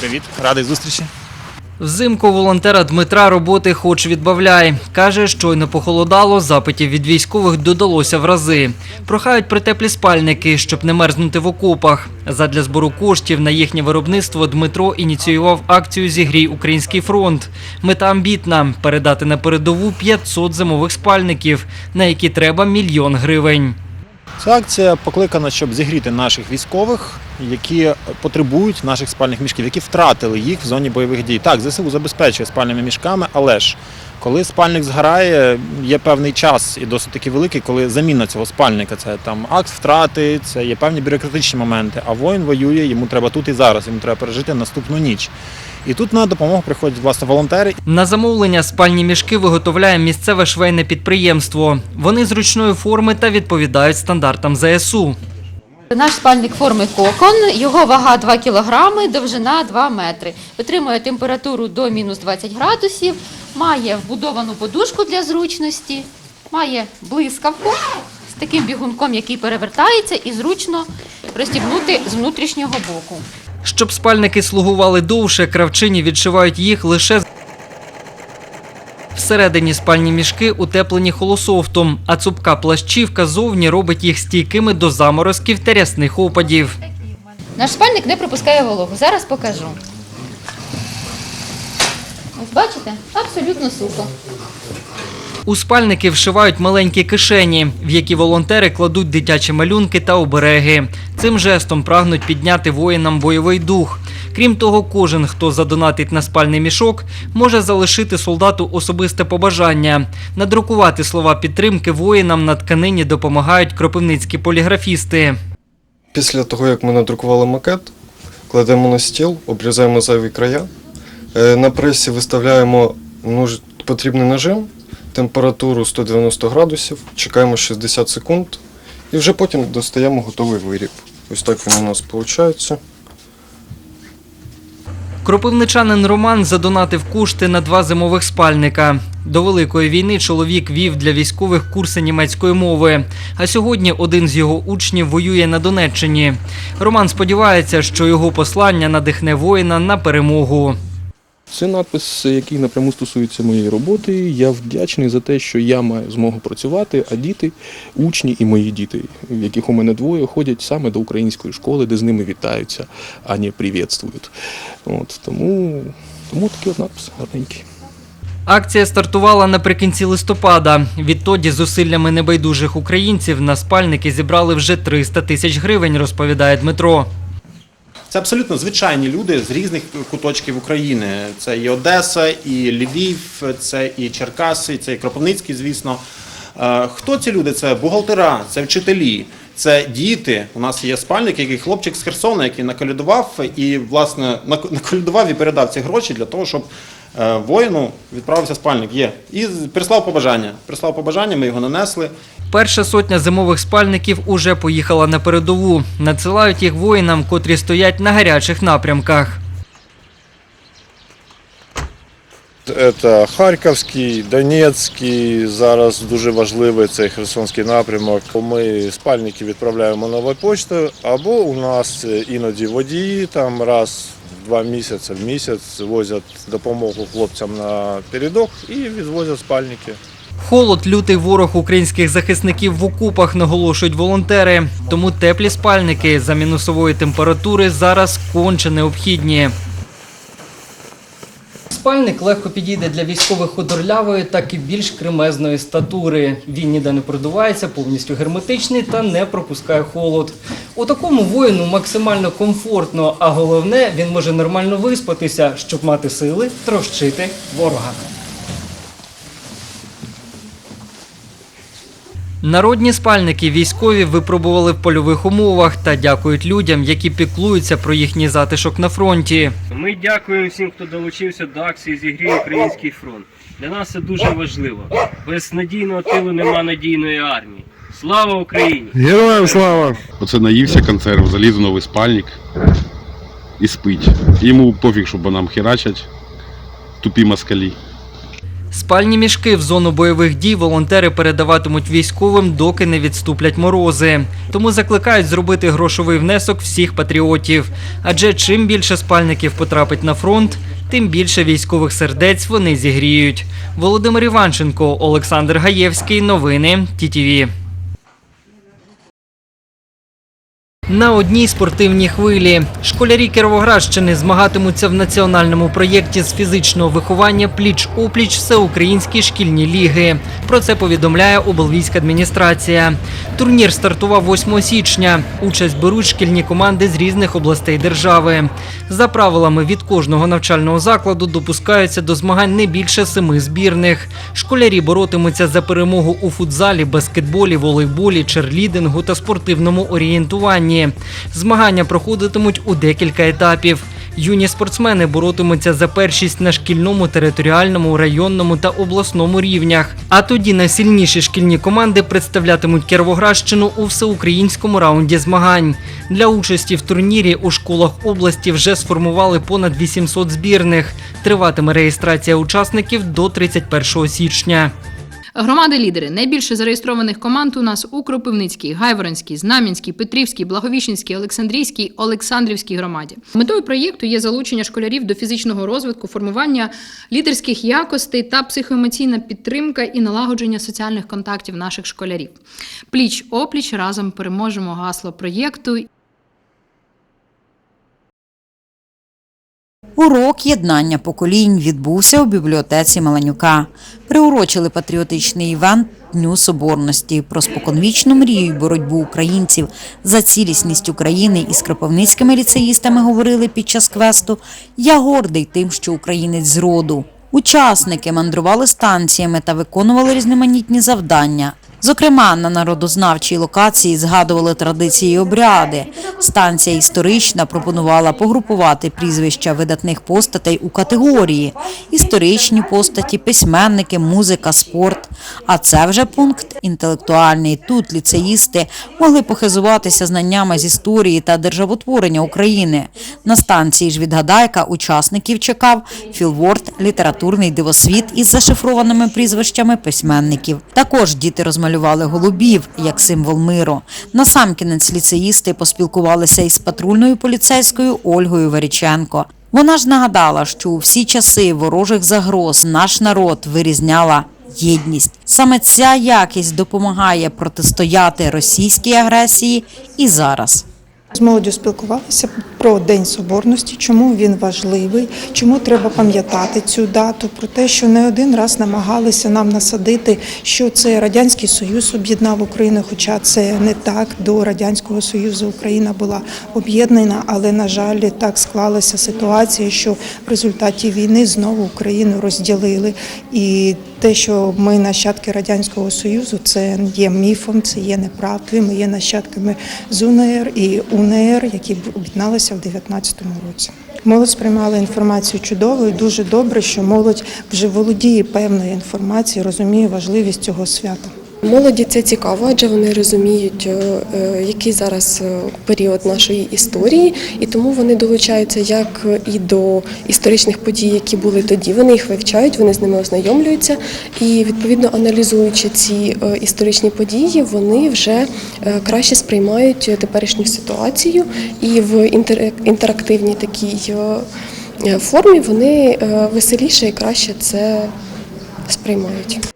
Привіт, радий зустрічі. Взимку волонтера Дмитра роботи хоч відбавляй. Каже, щойно похолодало, запитів від військових додалося в рази. Прохають про теплі спальники, щоб не мерзнути в окопах. Задля збору коштів на їхнє виробництво Дмитро ініціював акцію «Зігрій Український фронт». Мета амбітна – передати на передову 500 зимових спальників, на які треба мільйон гривень. Ця акція покликана, щоб зігріти наших військових, які потребують наших спальних мішків, які втратили їх в зоні бойових дій. Так, ЗСУ забезпечує спальними мішками, але ж коли спальник згорає, є певний час і досить таки великий, коли заміна цього спальника це там акт втрати, це є певні бюрократичні моменти. А воїн воює, йому треба тут і зараз, йому треба пережити наступну ніч. І тут на допомогу приходять власне волонтери На замовлення спальні мішки виготовляє місцеве швейне підприємство. Вони зручної форми та відповідають стандартам ЗСУ. Наш спальник форми кокон, його вага 2 кг, довжина 2 метри. Витримує температуру до мінус 20 градусів, має вбудовану подушку для зручності, має блискавку з таким бігунком, який перевертається і зручно пристібнути з внутрішнього боку. Щоб спальники слугували довше, кравчині відшивають їх лише Всередині спальні мішки утеплені холософтом, а цупка плащівка зовні робить їх стійкими до заморозків та рясних опадів. Наш спальник не пропускає вологу. Зараз покажу. Ось бачите? Абсолютно сухо. У спальники вшивають маленькі кишені, в які волонтери кладуть дитячі малюнки та обереги. Цим жестом прагнуть підняти воїнам бойовий дух. Крім того, кожен, хто задонатить на спальний мішок, може залишити солдату особисте побажання. Надрукувати слова підтримки воїнам на тканині допомагають кропивницькі поліграфісти. Після того, як ми надрукували макет, кладемо на стіл, обрізаємо зайві края. Е, На пресі виставляємо нуж- потрібний нажим, температуру 190 градусів, чекаємо 60 секунд і вже потім достаємо готовий виріб. Ось так він у нас виходить. Кропивничанин Роман задонатив кошти на два зимових спальника. До Великої війни чоловік вів для військових курси німецької мови. А сьогодні один з його учнів воює на Донеччині. Роман сподівається, що його послання надихне воїна на перемогу. Це надпис, який напряму стосується моєї роботи. Я вдячний за те, що я маю змогу працювати, а діти, учні і мої діти, яких у мене двоє, ходять саме до української школи, де з ними вітаються, а не привітствують. От, тому, тому такий от надпис гарненький. Акція стартувала наприкінці листопада. Відтоді зусиллями небайдужих українців на спальники зібрали вже 300 тисяч гривень, розповідає Дмитро. Це абсолютно звичайні люди з різних куточків України. Це і Одеса, і Львів, це і Черкаси, це і Кропивницький, звісно. Е, Хто ці люди? Це бухгалтера, це вчителі, це діти. У нас є спальник, який хлопчик з Херсона, який наколядував і, власне, нак- наколядував і передав ці гроші для того, щоб е, воїну відправився спальник. Є. І прислав побажання. Прислав побажання, ми його нанесли. Перша сотня зимових спальників уже поїхала на передову. Надсилають їх воїнам, котрі стоять на гарячих напрямках. Це Харківський, Донецький, зараз дуже важливий цей Херсонський напрямок. Ми спальники відправляємо новою поштою, або у нас іноді водії там раз в два місяці в місяць возять допомогу хлопцям на передок і відвозять спальники. Холод лютий ворог українських захисників в окопах наголошують волонтери. Тому теплі спальники за мінусової температури зараз конче необхідні. Спальник легко підійде для військових худорлявої, так і більш кремезної статури. Він ніде не продувається, повністю герметичний та не пропускає холод. У такому воїну максимально комфортно, а головне, він може нормально виспатися, щоб мати сили трощити ворога. Народні спальники військові випробували в польових умовах та дякують людям, які піклуються про їхній затишок на фронті. Ми дякуємо всім, хто долучився до акції Зігрій Український фронт. Для нас це дуже важливо. Без надійного тилу нема надійної армії. Слава Україні! Героям слава! Оце наївся консерв, заліз у новий спальник і спить. Йому пофіг, що нам херачать, тупі москалі. Спальні мішки в зону бойових дій волонтери передаватимуть військовим, доки не відступлять морози. Тому закликають зробити грошовий внесок всіх патріотів. Адже чим більше спальників потрапить на фронт, тим більше військових сердець вони зігріють. Володимир Іванченко, Олександр Гаєвський. Новини ТІТІВІ. На одній спортивній хвилі школярі Кіровоградщини змагатимуться в національному проєкті з фізичного виховання пліч-опліч всеукраїнські шкільні ліги. Про це повідомляє облвійська адміністрація. Турнір стартував 8 січня. Участь беруть шкільні команди з різних областей держави. За правилами від кожного навчального закладу допускаються до змагань не більше семи збірних. Школярі боротимуться за перемогу у футзалі, баскетболі, волейболі, черлідингу та спортивному орієнтуванні. Змагання проходитимуть у декілька етапів. Юні спортсмени боротимуться за першість на шкільному, територіальному, районному та обласному рівнях. А тоді найсильніші шкільні команди представлятимуть Кіровоградщину у всеукраїнському раунді змагань. Для участі в турнірі у школах області вже сформували понад 800 збірних. Триватиме реєстрація учасників до 31 січня. Громади-лідери найбільше зареєстрованих команд у нас у Кропивницькій, Гайворонській, Знам'янській, Петрівській, Благовіщенській, Олександрійській, Олександрівській громаді. Метою проєкту є залучення школярів до фізичного розвитку, формування лідерських якостей та психоемоційна підтримка і налагодження соціальних контактів наших школярів. Пліч опліч разом переможемо гасло проєкту Урок єднання поколінь відбувся у бібліотеці Маланюка. Приурочили патріотичний івент Дню Соборності про споконвічну мрію й боротьбу українців за цілісність України із кропивницькими ліцеїстами говорили під час квесту Я гордий тим, що українець з роду. Учасники мандрували станціями та виконували різноманітні завдання. Зокрема, на народознавчій локації згадували традиції і обряди. Станція історична пропонувала погрупувати прізвища видатних постатей у категорії: історичні постаті, письменники, музика, спорт. А це вже пункт інтелектуальний. Тут ліцеїсти могли похизуватися знаннями з історії та державотворення України. На станції ж відгадайка учасників чекав філворд, літературний дивосвіт із зашифрованими прізвищами письменників. Також діти розмалювали голубів як символ миру. Насамкінець ліцеїсти поспілкувалися із патрульною поліцейською Ольгою Веріченко. Вона ж нагадала, що у всі часи ворожих загроз наш народ вирізняла єдність. Саме ця якість допомагає протистояти російській агресії і зараз. З молоддю спілкувалися про День Соборності, чому він важливий, чому треба пам'ятати цю дату, про те, що не один раз намагалися нам насадити, що це Радянський Союз об'єднав Україну, хоча це не так. До Радянського Союзу Україна була об'єднана, але, на жаль, так склалася ситуація, що в результаті війни знову Україну розділили. І те, що ми нащадки Радянського Союзу, це є міфом, це є неправдою. Ми є нащадками з УНР і УНР, які об'єдналися в 19-му році. Молодь сприймала інформацію чудово і дуже добре, що молодь вже володіє певною інформацією, розуміє важливість цього свята. Молоді це цікаво, адже вони розуміють, е, е, який зараз е, період нашої історії, і тому вони долучаються як і до історичних подій, які були тоді. Вони їх вивчають, вони з ними ознайомлюються, і відповідно аналізуючи ці історичні події, вони вже краще сприймають теперішню ситуацію і в інтер- інтерактивній такій формі вони веселіше і краще це сприймають.